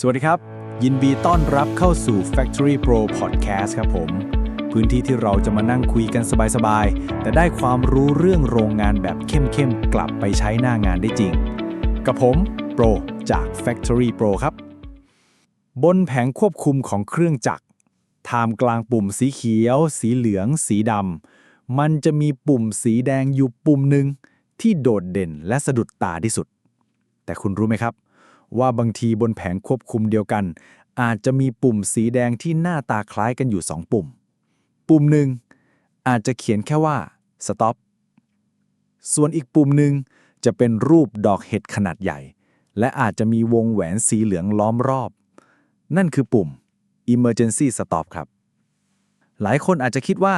สวัสดีครับ ยินดีต้อนรับเข้าสู่ Factory Pro Podcast ครับผม พื้นที่ที่เราจะมานั่งคุยกันสบายๆ แต่ได้ความรู้เรื่องโรงงานแบบเข้มๆ กลับไปใช้หน้างานได้จริง กับผมโปรจาก Factory Pro ครับ บนแผงควบคุมของเครื่องจักรท่ามกลางปุ่มสีเขียว สีเหลือง สีดำมันจะมีปุ่มสีแดงอยู่ปุ่มหนึ่งที่โดดเด่นและสะดุดตาที่สุด แต่คุณรู้ไหมครับ ว่าบางทีบนแผงควบคุมเดียวกัน อาจจะมีปุ่มสีแดงที่หน้าตาคล้ายกันอยู่ 2 ปุ่ม ปุ่มหนึ่งอาจจะเขียนแค่ว่า stop ส่วนอีกปุ่มหนึ่งจะเป็นรูปดอกเห็ดขนาดใหญ่ และอาจจะมีวงแหวนสีเหลืองล้อมรอบ นั่นคือปุ่ม emergency stop ครับ หลายคนอาจจะคิดว่า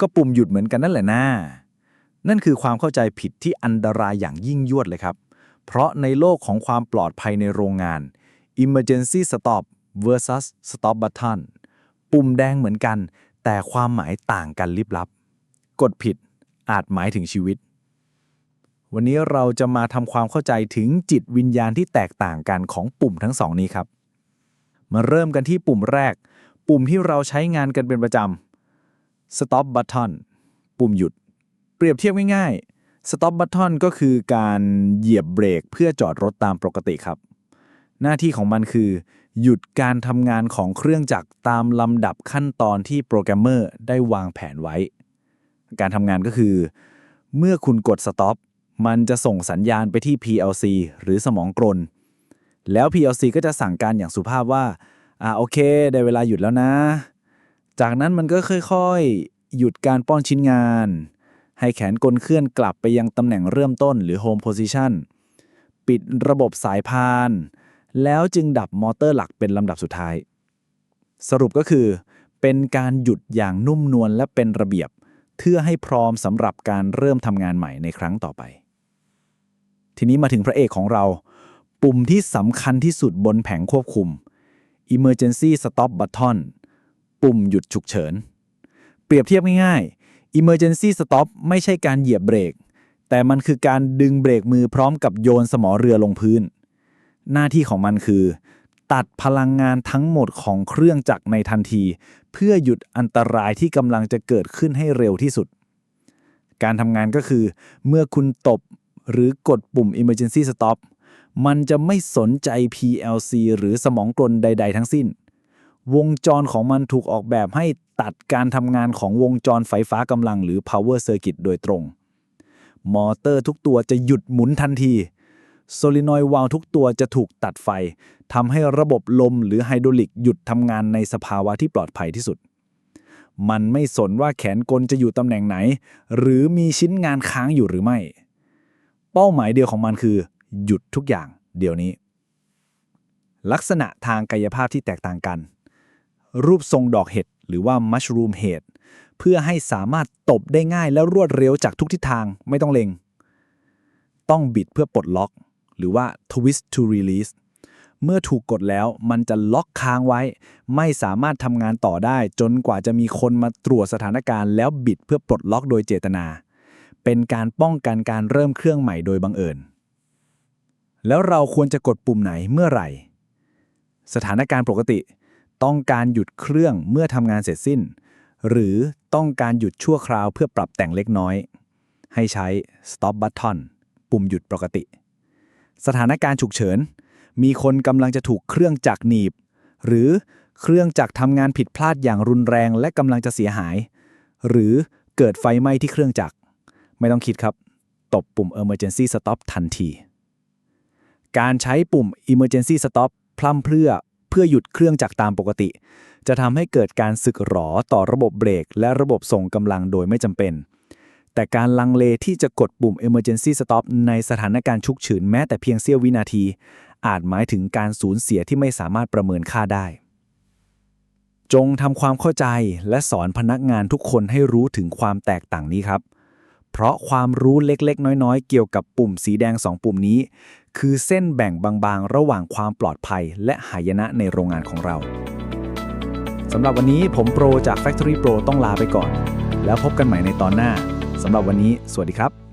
ก็ปุ่มหยุดเหมือนกันนั่นแหละนะนั่นคือความเข้าใจผิดที่อันตรายอย่างยิ่งยวดเลยครับ เพราะในโลกของความปลอดภัยในโรงงาน emergency stop versus stop button ปุ่มแดงเหมือนกัน แต่ความหมายต่างกันลิบลับ กดผิดอาจหมายถึงชีวิต วันนี้เราจะมาทำความเข้าใจถึงจิตวิญญาณที่แตกต่างกันของปุ่มทั้งสองนี้ครับ มาเริ่มกันที่ปุ่มแรก ปุ่มที่เราใช้งานกันเป็นประจำ stop button ปุ่มหยุด เปรียบเทียบง่ายๆ stop button ก็คือการเหยียบเบรกเพื่อจอดรถตามปกติครับ หน้าที่ของมันคือ หยุดการทำงานของเครื่องจักรตามลำดับขั้นตอนที่โปรแกรมเมอร์ได้วางแผนไว้ การทำงานก็คือ เมื่อคุณกด stop มันจะส่งสัญญาณไปที่ PLC หรือสมองกลนแล้ว PLC ก็จะสั่งการอย่างสุภาพว่า อ่าโอเค ได้เวลาหยุดแล้วนะ จากนั้นมันก็ค่อยๆ หยุดการป้อนชิ้นงาน ให้แขนกลเคลื่อนกลับไปยังตำแหน่งเริ่มต้นหรือ Home Position ปิดระบบสายพาน แล้วจึงดับมอเตอร์หลักเป็นลำดับสุดท้าย สรุปก็คือ เป็นการหยุดอย่างนุ่มนวลและเป็นระเบียบ เพื่อให้พร้อมสำหรับการเริ่มทำงานใหม่ในครั้งต่อไป ทีนี้มาถึงพระเอกของเรา ปุ่มที่สำคัญที่สุดบนแผงควบคุม Emergency Stop Button ปุ่มหยุดฉุกเฉิน เปรียบเทียบง่ายๆ Emergency Stop ไม่ใช่การเหยียบเบรก แต่มันคือการดึงเบรกมือพร้อมกับโยนสมอเรือลงพื้น หน้าที่ของมันคือ ตัดพลังงานทั้งหมดของเครื่องจักรในทันที เพื่อหยุดอันตรายที่กำลังจะเกิดขึ้นให้เร็วที่สุด การทำงานก็คือ เมื่อคุณตบหรือกดปุ่ม Emergency Stop มันจะไม่สนใจ PLC หรือสมองกลใด ๆ ทั้งสิ้น วงจรของมันถูกออกแบบให้ตัดการทำงานของวงจรไฟฟ้ากำลังหรือ power circuit โดยตรง มอเตอร์ทุกตัวจะหยุดหมุนทันทีโซลินอยด์วาลวทุกตัวจะถูกตัดไฟทำให้ระบบลมหรือไฮดรอลิกหยุดทำงานในสภาวะที่ปลอดภัยที่สุด มันไม่สนว่าแขนกลจะอยู่ตำแหน่งไหน หรือมีชิ้นงานค้างอยู่หรือไม่ เป้าหมายเดียวของมันคือ หยุดทุกอย่างเดี๋ยวนี้ ลักษณะทางกายภาพที่แตกต่างกัน รูปทรงดอกเห็ดหรือว่า mushroom head เพื่อให้สามารถตบได้ง่ายและรวดเร็วจากทุกทิศทางไม่ต้องเล็งต้องบิดเพื่อปลดล็อก หรือว่า twist to release เมื่อถูกกดแล้วมันจะล็อกค้างไว้ ไม่สามารถทำงานต่อได้ จนกว่าจะมีคนมาตรวจสถานการณ์แล้วบิดเพื่อปลดล็อกโดยเจตนา เป็นการป้องกันการเริ่มเครื่องใหม่โดยบังเอิญ แล้วเราควรจะกดปุ่มไหนเมื่อไหร่ สถานการณ์ปกติ ต้องการหยุดเครื่องเมื่อทำงานเสร็จสิ้น หรือต้องการหยุดชั่วคราวเพื่อปรับแต่งเล็กน้อย ให้ใช้ stop button ปุ่มหยุดปกติ สถานการณ์ฉุกเฉิน มีคนกำลังจะถูกเครื่องจักรหนีบ หรือเครื่องจักรทำงานผิดพลาดอย่างรุนแรงและกำลังจะเสียหาย หรือเกิดไฟไหม้ที่เครื่องจักร ไม่ต้องคิดครับ ตบปุ่ม emergency stop ทันที การใช้ปุ่ม emergency stop พล่ำเพรื่อ พื่อหยุดเครื่องจักรตามปกติ จะทำให้เกิดการสึกหรอต่อระบบเบรก และระบบส่งกำลังโดยไม่จำเป็น แต่การลังเลที่จะกดปุ่ม emergency stop ในสถานการณ์ฉุกเฉินแม้แต่เพียงเสี้ยววินาที อาจหมายถึงการสูญเสียที่ไม่สามารถประเมินค่าได้ จงทำความเข้าใจและสอนพนักงานทุกคนให้รู้ถึงความแตกต่างนี้ครับ เพราะความรู้เล็กๆ น้อยๆ เกี่ยวกับปุ่มสีแดง 2 ปุ่มนี้ คือเส้นแบ่งบางๆ ระหว่างความปลอดภัย และหายนะในโรงงานของเราสำหรับวันนี้ผมโปรจาก Factory Pro ต้องลาไปก่อน แล้วพบกันใหม่ในตอนหน้าสำหรับวันนี้ สวัสดีครับ